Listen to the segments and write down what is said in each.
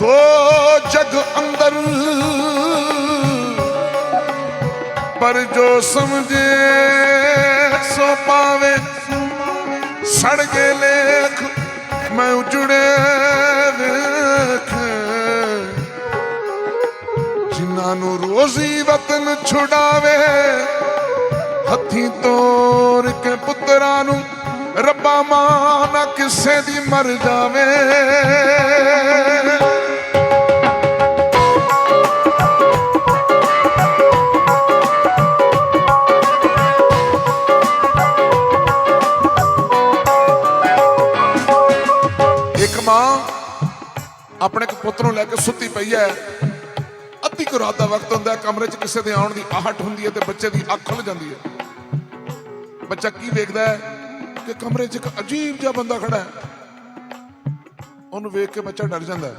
ਦੋ ਜਗ ਅੰਦਰ। ਪਰ ਜੋ ਸਮਝੇ, ਸੋ ਪਾਵੇ। ਸੜ ਕੇ ਲੇਖ, ਮੈਂ ਉਜੜੇ ਵੇਖ। ਜਿਨ੍ਹਾਂ ਨੂੰ ਰੋਜ਼ੀ ਵਤਨ ਛੁਡਾਵੇ, ਹੱਥੀਂ ਤੋਰ ਕੇ ਪੁੱਤਰਾਂ ਨੂੰ ਰੱਬਾ ਮਾਂ ਨਾ ਕਿਸੇ ਦੀ ਮਰ ਜਾਵੇ। ਆਪਣੇ ਪੁੱਤ ਨੂੰ ਲੈ ਕੇ ਸੁੱਤੀ ਪਈ ਹੈ। ਅੱਧੀ ਕੁ ਰਾਤ ਦਾ ਵਕਤ ਹੁੰਦਾ ਕਮਰੇ 'ਚ ਕਿਸੇ ਦੇ ਆਉਣ ਦੀ ਆਹਟ ਹੁੰਦੀ ਹੈ ਤੇ ਬੱਚੇ ਦੀ ਅੱਖ ਖੁੱਲ ਜਾਂਦੀ ਹੈ। ਬੱਚਾ ਕੀ ਵੇਖਦਾ ਹੈ ਕਿ ਕਮਰੇ 'ਚ ਇੱਕ ਅਜੀਬ ਜਿਹਾ ਬੰਦਾ ਖੜਾ ਹੈ। ਉਹਨੂੰ ਵੇਖ ਕੇ ਬੱਚਾ ਡਰ ਜਾਂਦਾ ਹੈ।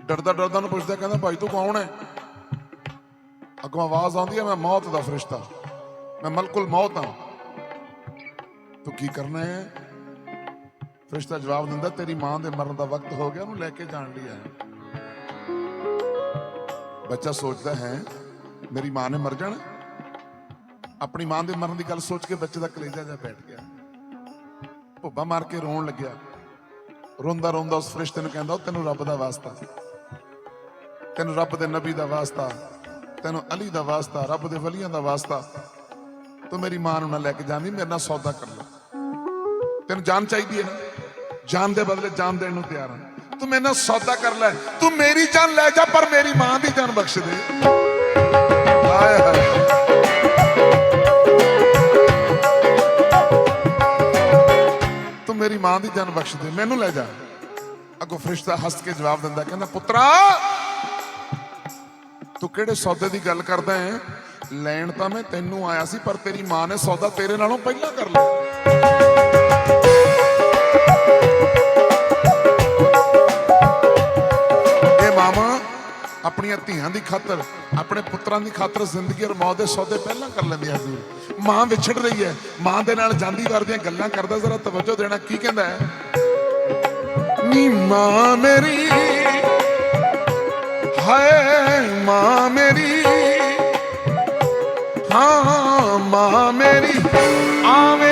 ਡਰਦਾ ਡਰਦਾ ਉਹਨੂੰ ਪੁੱਛਦਾ, ਕਹਿੰਦਾ, ਭਾਈ, ਤੂੰ ਕੌਣ ਹੈ? ਅੱਗੋਂ ਆਵਾਜ਼ ਆਉਂਦੀ ਹੈ, ਮੈਂ ਮੌਤ ਦਾ ਫਰਿਸ਼ਤਾ। ਮੈਂ ਮਲਕੁਲ ਮੌਤ ਹਾਂ। ਤੂੰ ਕੀ ਕਰਨਾ ਹੈ? ਫਰਿਸ਼ਤਾ ਜਵਾਬ ਦਿੰਦਾ, ਤੇਰੀ ਮਾਂ ਦੇ ਮਰਨ ਦਾ ਵਕਤ ਹੋ ਗਿਆ, ਉਹਨੂੰ ਲੈ ਕੇ ਜਾਣ ਲਈ ਆਇਆ। ਬੱਚਾ ਸੋਚਦਾ ਹੈ, ਮੇਰੀ ਮਾਂ ਨੇ ਮਰ ਜਾਣਾ। ਆਪਣੀ ਮਾਂ ਦੇ ਮਰਨ ਦੀ ਗੱਲ ਸੋਚ ਕੇ ਬੱਚੇ ਦਾ ਕਲੇਜਾ ਜਾ ਬੈਠ ਗਿਆ। ਭੁੱਬਾ ਮਾਰ ਕੇ ਰੋਣ ਲੱਗਿਆ। ਰੋਂਦਾ ਰੋਂਦਾ ਉਸ ਫਰਿਸ਼ਤੇ ਨੂੰ ਕਹਿੰਦਾ ਤੈਨੂੰ ਰੱਬ ਦਾ ਵਾਸਤਾ। ਤੈਨੂੰ ਰੱਬ ਦੇ ਨਬੀ ਦਾ ਵਾਸਤਾ। ਤੈਨੂੰ ਅਲੀ ਦਾ ਵਾਸਤਾ, ਰੱਬ ਦੇ ਵਲੀਆਂ ਦਾ ਵਾਸਤਾ। ਤੂੰ ਮੇਰੀ ਮਾਂ ਨੂੰ ਨਾ ਲੈ ਕੇ ਜਾਵੀਂ ਮੇਰੇ ਨਾਲ ਸੌਦਾ ਕਰ ਲੈ। ਤੈਨੂੰ ਜਾਨ ਚਾਹੀਦੀ ਹੈ ਨਾ? ਜਾਨ ਦੇ ਬਦਲੇ ਜਾਨ ਦੇਣ ਨੂੰ ਤਿਆਰ ਹਾਂ ਤੂੰ ਮੇਰੇ ਨਾਲ ਸੌਦਾ ਕਰ ਲੈ। ਤੂੰ ਮੇਰੀ ਜਾਨ ਲੈ ਜਾ, ਪਰ ਮੇਰੀ ਮਾਂ ਦੀ ਜਾਨ ਬਖਸ਼ ਦੇ। ਹਾਏ ਹਾਏ। ਤੂੰ ਮੇਰੀ ਮਾਂ ਦੀ ਜਾਨ ਬਖਸ਼ ਦੇ। ਮੈਨੂੰ ਲੈ ਜਾ। ਅੱਗੋਂ ਫਰਿਸ਼ਤਾ ਹੱਸ ਕੇ ਜਵਾਬ ਦਿੰਦਾ, ਕਹਿੰਦਾ, ਪੁੱਤਰਾ, ਤੂੰ ਕਿਹੜੇ ਸੌਦੇ ਦੀ ਗੱਲ ਕਰਦਾ ਹੈ? ਲੈਣ ਤਾਂ ਮੈਂ ਤੈਨੂੰ ਆਇਆ ਸੀ, ਪਰ ਤੇਰੀ ਮਾਂ ਨੇ ਸੌਦਾ ਤੇਰੇ ਨਾਲੋਂ ਪਹਿਲਾਂ ਕਰ ਲਿਆ। ਆਪਣੀਆਂ ਧੀਆਂ ਦੀ ਖਾਤਰ, ਆਪਣੇ ਪੁੱਤਰਾਂ ਦੀ ਖਾਤਰ ਜ਼ਿੰਦਗੀ ਔਰ ਮੌਤ ਦੇ ਸੌਦੇ ਪਹਿਲਾਂ ਕਰ ਲੈਂਦੀਆਂ ਜ਼ਰੂਰ ਮਾਂ ਵਿਛੜ ਰਹੀ ਹੈ, ਮਾਂ ਦੇ ਨਾਲ ਜਾਂਦੀ ਵਾਰ ਦੀਆਂ ਗੱਲਾਂ ਕਰਦਾ, ਜ਼ਰਾ ਤਵੱਜੋ ਦੇਣਾ, ਕੀ ਕਹਿੰਦਾ ਹੈ? ਨੀ ਮਾਂ ਮੇਰੀ, ਹਾਏ ਮਾਂ ਮੇਰੀ, ਹਾਂ ਮਾਂ ਮੇਰੀ ਆਵੇਂਗੀ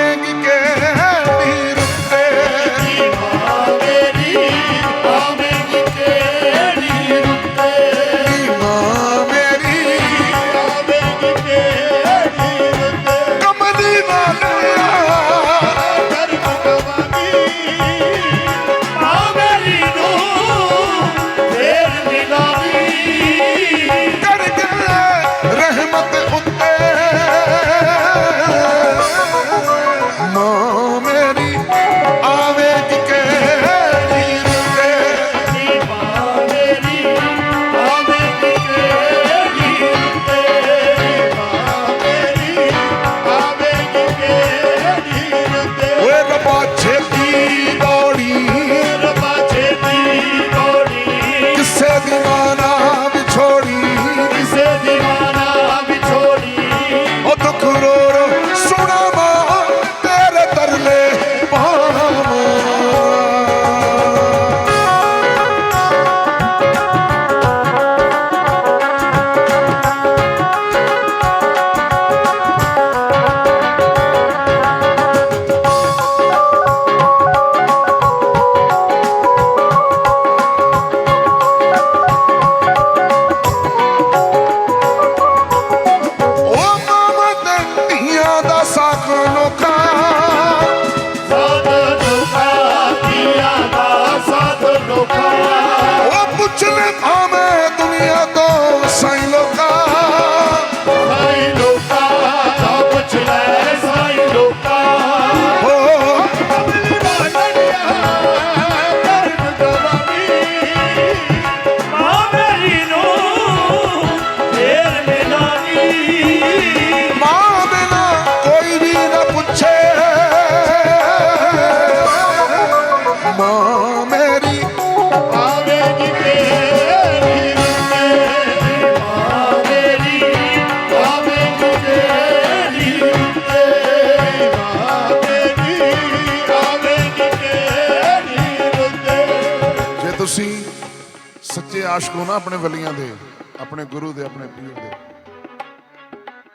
ਆਸ਼ਕ ਹੋ ਨਾ ਆਪਣੇ ਵਲੀਆਂ ਦੇ, ਆਪਣੇ ਗੁਰੂ ਦੇ, ਆਪਣੇ ਪੀਰ ਦੇ।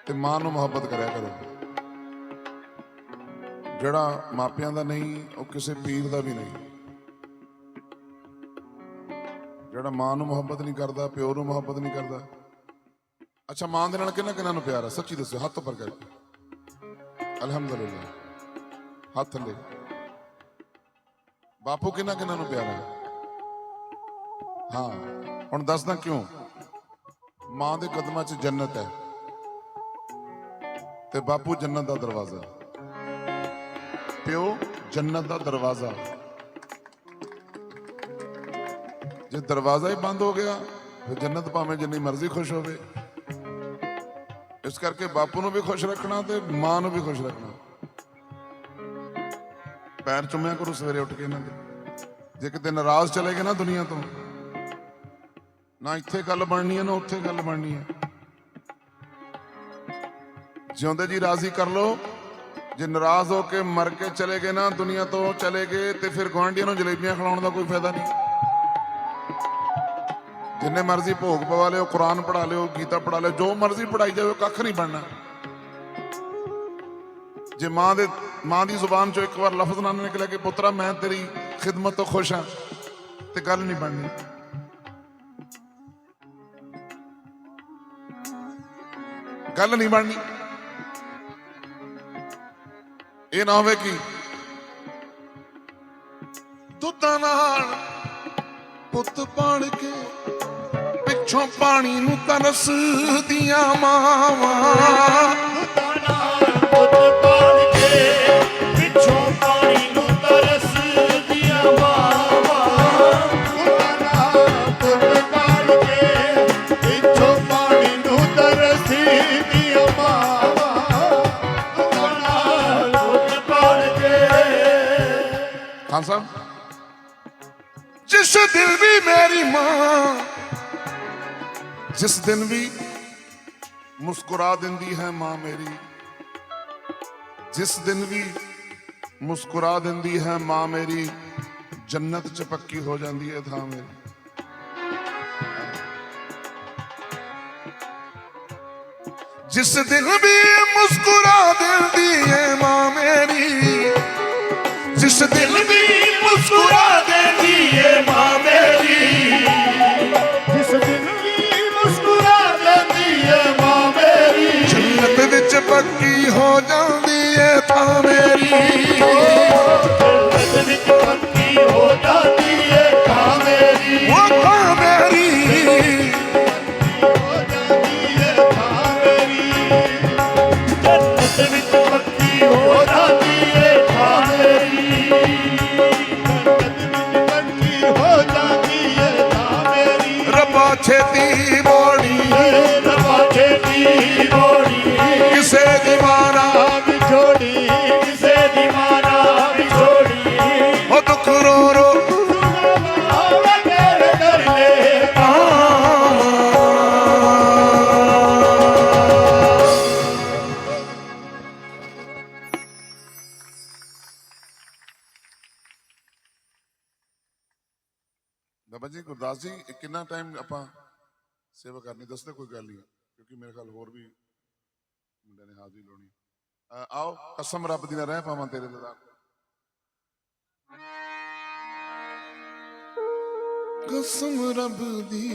ਤੇ ਮਾਂ ਨੂੰ ਮੁਹੱਬਤ ਕਰਿਆ ਕਰੋ। ਜਿਹੜਾ ਮਾਪਿਆਂ ਦਾ ਨਹੀਂ, ਉਹ ਕਿਸੇ ਪੀਰ ਦਾ ਵੀ ਨਹੀਂ। ਜਿਹੜਾ ਮਾਂ ਨੂੰ ਮੁਹੱਬਤ ਨਹੀਂ ਕਰਦਾ, ਪਿਓ ਨੂੰ ਮੁਹੱਬਤ ਨਹੀਂ ਕਰਦਾ। ਅੱਛਾ, ਮਾਂ ਦੇ ਨਾਲ ਕਿੰਨਾ ਕਿੰਨਾ ਨੂੰ ਪਿਆਰ ਆ? ਸੱਚੀ ਦੱਸੋ ਹੱਥ ਉੱਪਰ ਕਰਕੇ। ਅਲਹਮਦੁਲਿਲਾ। ਹੱਥ ਥੱਲੇ। ਬਾਪੂ ਕਿੰਨਾ ਕਿੰਨਾ ਨੂੰ ਪਿਆਰ ਆ? ਹਾਂ। ਹੁਣ ਦੱਸਦਾ ਕਿਉਂ? ਮਾਂ ਦੇ ਕਦਮਾਂ 'ਚ ਜੰਨਤ ਹੈ ਤੇ ਬਾਪੂ ਜੰਨਤ ਦਾ ਦਰਵਾਜ਼ਾ ਪਿਓ ਜੰਨਤ ਦਾ ਦਰਵਾਜ਼ਾ ਜੇ ਦਰਵਾਜ਼ਾ ਹੀ ਬੰਦ ਹੋ ਗਿਆ, ਫਿਰ ਜੰਨਤ ਭਾਵੇਂ ਜਿੰਨੀ ਮਰਜ਼ੀ ਖੁਸ਼ ਹੋਵੇ। ਇਸ ਕਰਕੇ ਬਾਪੂ ਨੂੰ ਵੀ ਖੁਸ਼ ਰੱਖਣਾ ਤੇ ਮਾਂ ਨੂੰ ਵੀ ਖੁਸ਼ ਰੱਖਣਾ। ਪੈਰ ਚੁੰਮਿਆ ਕਰੋ ਸਵੇਰੇ ਉੱਠ ਕੇ ਇਹਨਾਂ ਦੇ। ਜੇ ਕਿਤੇ ਨਾਰਾਜ਼ ਚਲੇ ਗਏ ਨਾ ਦੁਨੀਆ ਤੋਂ ਨਾ ਇੱਥੇ ਗੱਲ ਬਣਨੀ ਹੈ, ਨਾ ਉੱਥੇ ਗੱਲ ਬਣਨੀ ਹੈ। ਜਿਉਂਦੇ ਜੀ ਰਾਜ਼ੀ ਕਰ ਲੋ ਜੇ ਨਾਰਾਜ਼ ਹੋ ਕੇ ਮਰ ਕੇ ਚਲੇ ਗਏ ਨਾ, ਦੁਨੀਆ ਤੋਂ ਚਲੇ ਗਏ, ਤੇ ਫਿਰ ਗੁਆਂਢੀਆਂ ਨੂੰ ਜਲੇਬੀਆਂ ਖਿਲਾਉਣ ਦਾ ਕੋਈ ਫਾਇਦਾ ਨਹੀਂ। ਜਿੰਨੇ ਮਰਜ਼ੀ ਭੋਗ ਪਵਾ ਲਿਓ, ਕੁਰਾਨ ਪੜਾ ਲਿਓ, ਗੀਤਾ ਪੜਾ ਲਿਓ, ਜੋ ਮਰਜ਼ੀ ਪੜਾਈ ਜਾਵੇ ਕੱਖ ਨਹੀਂ ਬਣਨਾ। ਜੇ ਮਾਂ ਦੇ, ਮਾਂ ਦੀ ਜ਼ੁਬਾਨ ਚੋਂ ਇੱਕ ਵਾਰ ਲਫ਼ਜ਼ ਨਾ ਨਿਕਲਿਆ ਕਿ ਪੁੱਤਰਾ, ਮੈਂ ਤੇਰੀ ਖਿਦਮਤ ਤੋਂ ਖੁਸ਼ ਹਾਂ, ਤੇ ਗੱਲ ਨਹੀਂ ਬਣਨੀ। ਗੱਲ ਨਹੀਂ ਬਣਨੀ। ਇਹ ਨਾ ਹੋਵੇ ਕਿ ਦੁੱਧਾਂ ਨਾਲ ਪੁੱਤ ਪਾਣ ਕੇ ਪਿੱਛੋਂ ਪਾਣੀ ਨੂੰ ਤਰਸਦੀਆਂ ਮਾਵਾਂ। ਖਾਨ ਸਾਹਿਬ ਜਿਸ ਦਿਨ ਵੀ ਮੇਰੀ ਮਾਂ, ਜਿਸ ਦਿਨ ਵੀ ਮੁਸਕਰਾ ਦਿੰਦੀ ਹੈ ਮਾਂ ਮੇਰੀ, ਜਿਸ ਦਿਨ ਵੀ ਮੁਸਕਰਾ ਦਿੰਦੀ ਹੈ ਮਾਂ ਮੇਰੀ, ਜੰਨਤ ਚ ਪੱਕੀ ਹੋ ਜਾਂਦੀ ਹੈ ਥਾਂ ਮੇਰੀ। ਜਿਸ ਦਿਨ ਵੀ ਮੁਸਕਰਾ ਦਿੰਦੀ ਹੈ ਮਾਂ ਮੇਰੀ ਜਿਸ ਦਿਨ ਵੀ ਮੁਸਕਰਾ ਬਾਬਾ ਜੀ ਗੁਰਦਾਸ ਜੀ ਇਹ ਕਿੰਨਾ ਟਾਈਮ ਆਪਾਂ ਸੇਵਾ ਕਰਨੀ ਦੱਸਦੇ ਕੋਈ ਗੱਲ ਨਹੀਂ ਕਿਉਂਕਿ ਮੇਰੇ ਖਿਆਲ ਹੋਰ ਵੀ ਮੁੰਡਿਆਂ ਨੇ ਹਾਜ਼ਰੀ ਲਾਉਣੀ ਅ, ਆਓ ਕਸਮ ਰੱਬ ਦੀ ਨਾ ਰਹਿ ਪਾਵਾਂ ਤੇਰੇ ਦਿਦਾਰ ਕਸਮ ਰੱਬ ਦੀ